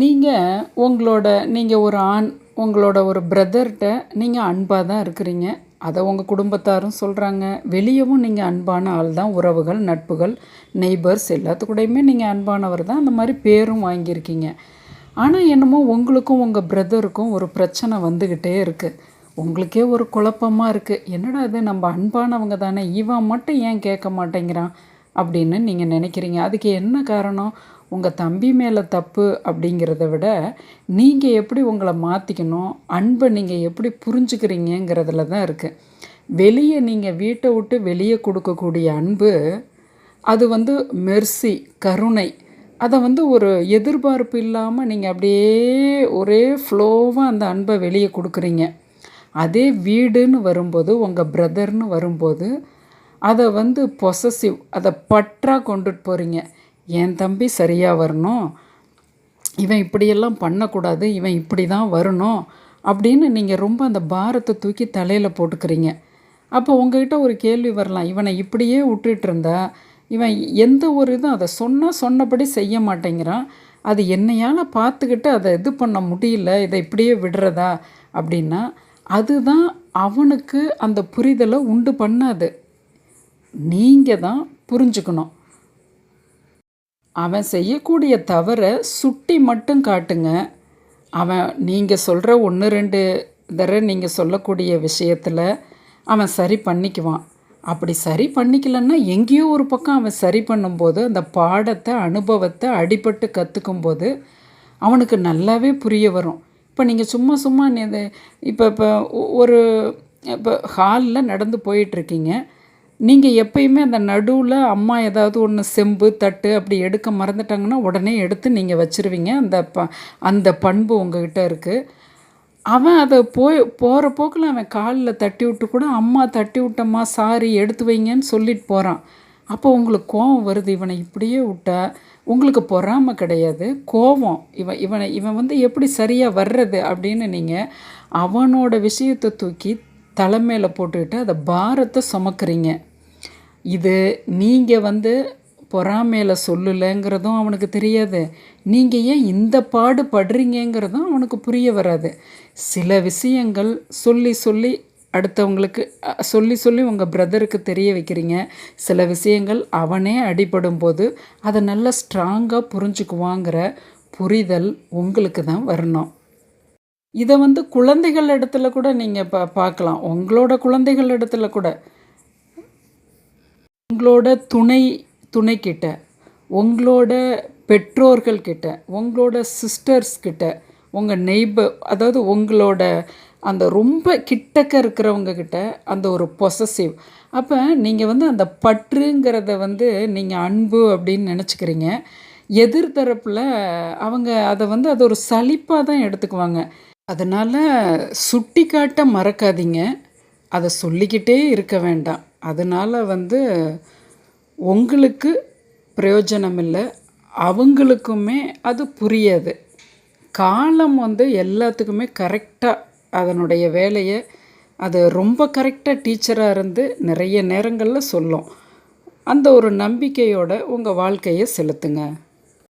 நீங்கள் உங்களோட நீங்கள் ஒரு ஆண் உங்களோட ஒரு பிரதர்கிட்ட நீங்கள் அன்பாக தான் இருக்கிறீங்க. அதை உங்கள் குடும்பத்தாரும் சொல்கிறாங்க வெளியவும் நீங்கள் அன்பான ஆள் தான். உறவுகள் நட்புகள் நெய்பர்ஸ் எல்லாத்துக்கூடையுமே நீங்கள் அன்பானவர் தான். அந்த மாதிரி பேரும் வாங்கியிருக்கீங்க. ஆனால் என்னமோ உங்களுக்கும் உங்கள் பிரதருக்கும் ஒரு பிரச்சனை வந்துக்கிட்டே இருக்குது உங்களுக்கே ஒரு குழப்பமாக இருக்குது என்னடா இது? நம்ம அன்பானவங்க தானே. இவன் மட்டும் ஏன் கேட்க மாட்டேங்கிறான்? அப்படின்னு நீங்கள் நினைக்கிறீங்க. அதுக்கு என்ன காரணம்? உங்கள் தம்பி மேலே தப்பு அப்படிங்கிறத விட நீங்கள் எப்படி உங்களை மாற்றிக்கணும் அன்பை நீங்கள் எப்படி புரிஞ்சுக்கிறீங்கிறதுல தான் இருக்குது வெளியே நீங்கள் வீட்டை விட்டு வெளியே கொடுக்கக்கூடிய அன்பு அது வந்து மெர்சி கருணை. அதை வந்து ஒரு எதிர்பார்ப்பு இல்லாமல் நீங்கள் அப்படியே ஒரே ஃப்ளோவாக அந்த அன்பை வெளியே கொடுக்குறீங்க. அதே வீடுன்னு வரும்போது உங்கள் பிரதர்னு வரும்போது அதை வந்து பொசசிவ் அதை பற்றாக கொண்டுட்டு போகிறீங்க என் தம்பி சரியாக வரணும். இவன் இப்படியெல்லாம் பண்ணக்கூடாது இவன் இப்படி தான் வரணும் அப்படின்னு நீங்கள் ரொம்ப அந்த பாரத்தை தூக்கி தலையில் போட்டுக்கிறீங்க. அப்போ உங்ககிட்ட ஒரு கேள்வி வரலாம். இவனை இப்படியே விட்டுட்டு இருந்தா இவன் எந்த ஒரு இதுவும் அதை சொன்னால் சொன்னபடி செய்ய மாட்டேங்கிறான். அது என்னையால் பார்த்துக்கிட்டு அதை இது பண்ண முடியல இதை இப்படியே விடுறதா அப்படின்னா அதுதான் அவனுக்கு அந்த புரிதலை உண்டு பண்ணாது. நீங்கள் தான் புரிஞ்சுக்கணும். அவன் செய்யக்கூடிய தவறை சுட்டி மட்டும் காட்டுங்க. அவன் நீங்கள் சொல்கிற ஒன்று ரெண்டு தடவை நீங்கள் சொல்லக்கூடிய விஷயத்தில் அவன் சரி பண்ணிக்குவான். அப்படி சரி பண்ணிக்கலன்னா எங்கேயோ ஒரு பக்கம் அவன் சரி பண்ணும்போது அந்த பாடத்தை அனுபவத்தை அடிபட்டு கற்றுக்கும்போது அவனுக்கு நல்லாவே புரிய வரும். இப்போ நீங்கள் சும்மா சும்மா இப்போ இப்போ ஒரு இப்போ ஹாலில் நடந்து போயிட்டுருக்கீங்க நீங்கள் எப்பயுமே அந்த நடுவில் அம்மா ஏதாவது ஒன்று செம்பு தட்டு அப்படி எடுக்க மறந்துட்டாங்கன்னா உடனே எடுத்து நீங்கள் வச்சுருவீங்க. அந்த ப அந்த பண்பு உங்ககிட்ட இருக்குது அவன் அதை போய் போகிற போக்கில் அவன் காலில் தட்டி விட்டு கூட அம்மா தட்டி விட்டம்மா சாரி எடுத்து வைங்கன்னு சொல்லிட்டு போகிறான் அப்போ உங்களுக்கு கோவம் வருது இவனை இப்படியே விட்டா. உங்களுக்கு பொறாமல் கிடையாது கோவம். இவன் இவனை இவன் வந்து எப்படி சரியாக வர்றது அப்படின்னு நீங்கள் அவனோட விஷயத்தை தூக்கி தலைமையில் போட்டுக்கிட்டு அதை பாரத்தை சுமக்குறீங்க. இது நீங்கள் வந்து பொறாமையில் சொல்லலைங்கிறதும் அவனுக்கு தெரியாது. நீங்கள் ஏன் இந்த பாடு படுறீங்கிறதும் அவனுக்கு புரிய வராது. சில விஷயங்கள் சொல்லி சொல்லி அடுத்தவங்களுக்கு சொல்லி சொல்லி உங்கள் பிரதருக்கு தெரிய வைக்கிறீங்க. சில விஷயங்கள் அவனே அடிபடும் போது அதை நல்லா ஸ்ட்ராங்காக புரிஞ்சுக்குவாங்கிற புரிதல் உங்களுக்கு தான் வரணும். இதை வந்து குழந்தைகள் இடத்துல கூட நீங்கள் பா பார்க்கலாம். உங்களோட குழந்தைகள் இடத்துல கூட. உங்களோட துணை துணை கிட்ட உங்களோட பெற்றோர்கள் கிட்ட உங்களோட சிஸ்டர்ஸ் கிட்ட உங்கள் நெய்பர் அதாவது உங்களோட அந்த ரொம்ப கிட்டக்க இருக்கிறவங்க கிட்ட அந்த ஒரு பொசசிவ் அப்போ நீங்கள் வந்து அந்த பற்றுங்கிறத வந்து நீங்கள் அன்பு அப்படின்னு நினச்சிக்கிறீங்க. எதிர்தரப்பில் அவங்க அதை வந்து அது ஒரு சலிப்பாக தான் எடுத்துக்குவாங்க. அதனால் சுட்டி காட்ட மறக்காதீங்க. அதை சொல்லிக்கிட்டே இருக்க வேண்டாம். அதனால் வந்து உங்களுக்கு பிரயோஜனம் இல்லை அவங்களுக்குமே அது புரியாது. காலம் வந்து எல்லாத்துக்குமே கரெக்டாக அதனுடைய வேலையை அது ரொம்ப கரெக்டாக டீச்சராக இருந்து நிறைய நேரங்களில் சொல்லும். அந்த ஒரு நம்பிக்கையோட உங்கள் வாழ்க்கையை செலுத்துங்க.